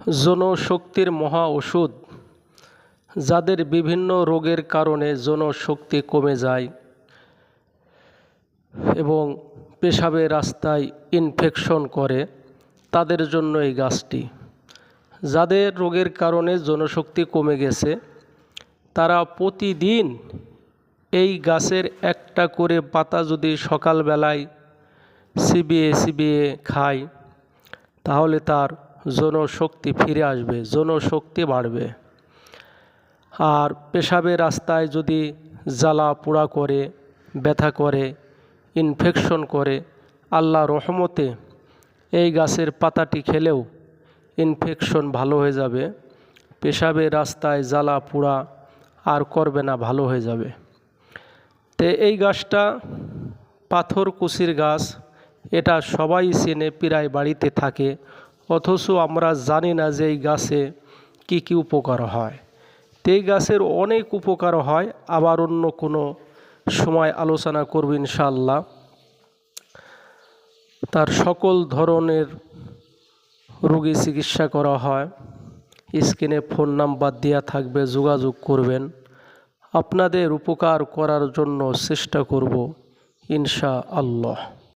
জনশক্তির মহা ওষুধ, যাদের বিভিন্ন রোগের কারণে জনশক্তি কমে যায় এবং পেশাবের রাস্তায় ইনফেকশন করে, তাদের জন্য এই গাছটি। যাদের রোগের কারণে জনশক্তি কমে গেছে, তারা প্রতিদিন এই গাছের একটা করে পাতা যদি সকালবেলায় চিবিয়ে চিবিয়ে খায়, তাহলে তার জনশক্তি ফিরে আসবে, জনশক্তি বাড়বে। আর পেশাবের রাস্তায় যদি জ্বালা পোড়া করে, ব্যথা করে ইনফেকশন করে, আল্লাহ রহমতে এই গাছের পাতাটি খেলেও ইনফেকশন ভালো হয়ে যাবে, পেশাবের রাস্তায় জ্বালা পোড়া আর করবে না, ভালো হয়ে যাবে। তো এই গাছটা পাথর কুশির গাছ, এটা সবাই চেনে, প্রায় বাড়িতে থাকে। অথচ আমরা জানি না যে এই গাছে কি কি উপকার হয়। তো গাছের অনেক উপকার হয়, আবার অন্য কোনো সময় আলোচনা করব ইনশাল্লাহ তার সকল ধরনের রোগী চিকিৎসা করা হয়। স্ক্রিনে ফোন নাম্বার দেওয়া থাকবে, যোগাযোগ করবেন। আপনাদের উপকার করার জন্য চেষ্টা করব ইনশা আল্লাহ